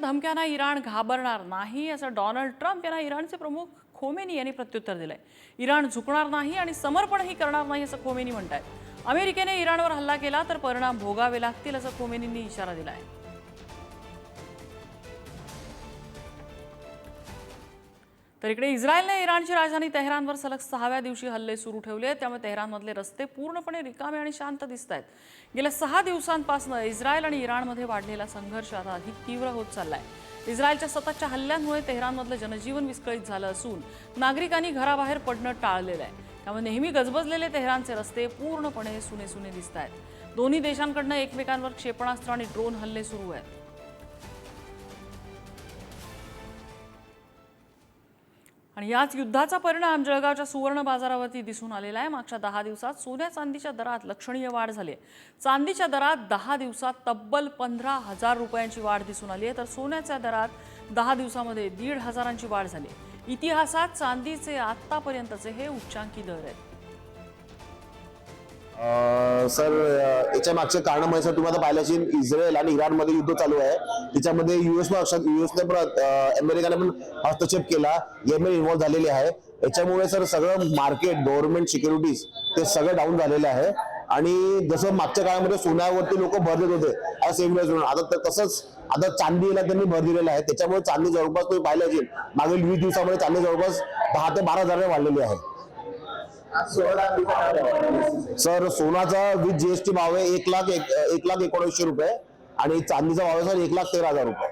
धमक्यांना Iran घाबरणार नाही असं Donald Trump यांना इराणचे प्रमुख खोमेनी यांनी प्रत्युत्तर दिलंय. इराण झुकणार नाही आणि समर्पणही करणार नाही असं खोमेनी म्हणतायत. अमेरिकेने इराणवर हल्ला केला तर परिणाम भोगावे लागतील असं खोमेनींनी इशारा दिला आहे तर इकडे इस्रायलने इराणची राजधानी तेहरानवर सलग सहाव्या दिवशी हल्ले सुरू ठेवले आहेत. त्यामुळे तेहरानमधले रस्ते पूर्णपणे रिकामे आणि शांत दिसत आहेत. गेल्या सहा दिवसांपासून इस्रायल आणि इराणमध्ये वाढलेला संघर्ष आता अधिक तीव्र होत चाललाय. इस्रायलच्या सततच्या हल्ल्यांमुळे तेहरानमधलं जनजीवन विस्कळीत झालं असून नागरिकांनी घराबाहेर पडणं टाळलेलं आहे. त्यामुळे नेहमी गजबजलेले तेहरानचे रस्ते पूर्णपणे सुने सुने दिसत आहेत. दोन्ही देशांकडनं एकमेकांवर क्षेपणास्त्र आणि ड्रोन हल्ले सुरू आहेत. आणि याच युद्धाचा परिणाम जळगावच्या सुवर्ण बाजारावरती दिसून आलेला आहे. मागच्या दहा दिवसात सोन्या चांदीच्या दरात लक्षणीय वाढ झाली आहे. चांदीच्या दरात दहा दिवसात तब्बल पंधरा हजार रुपयांची वाढ दिसून आली आहे. तर सोन्याच्या दरात दहा दिवसामध्ये दीड हजारांची वाढ झाली आहे. इतिहासात चांदीचे आत्तापर्यंतचे हे उच्चांकी दर आहेत. सर याच्या मागचे कारण म्हणजे सर तुम्ही आता पाहिलं असेल इस्रायल आणि इराणमध्ये युद्ध चालू आहे. त्याच्यामध्ये युएस युएसने पण अमेरिकाने पण हस्तक्षेप केला. येमेन इन्व्हॉल्व्ह झालेले आहे. याच्यामुळे सर सगळं मार्केट गव्हर्नमेंट सिक्युरिटीज ते सगळं डाऊन झालेलं आहे. आणि जसं मागच्या काळामध्ये सोन्यावरती लोक भर देत होते आता सेम आता तर तसंच आता चांदीला त्यांनी भर दिलेला आहे. त्याच्यामुळे चांदी जवळपास तुम्ही पाहिलं असेल मागील वीस दिवसामध्ये चांदी जवळपास दहा ते बारा हजार वाढलेली आहे. सर सोनाचा विथ जीएसटी भाव आहे एक लाख एक, एक लाख एकोणऐंशी रुपये आणि चांदीचा भाव आहे सर एक लाख तेरा हजार रुपये.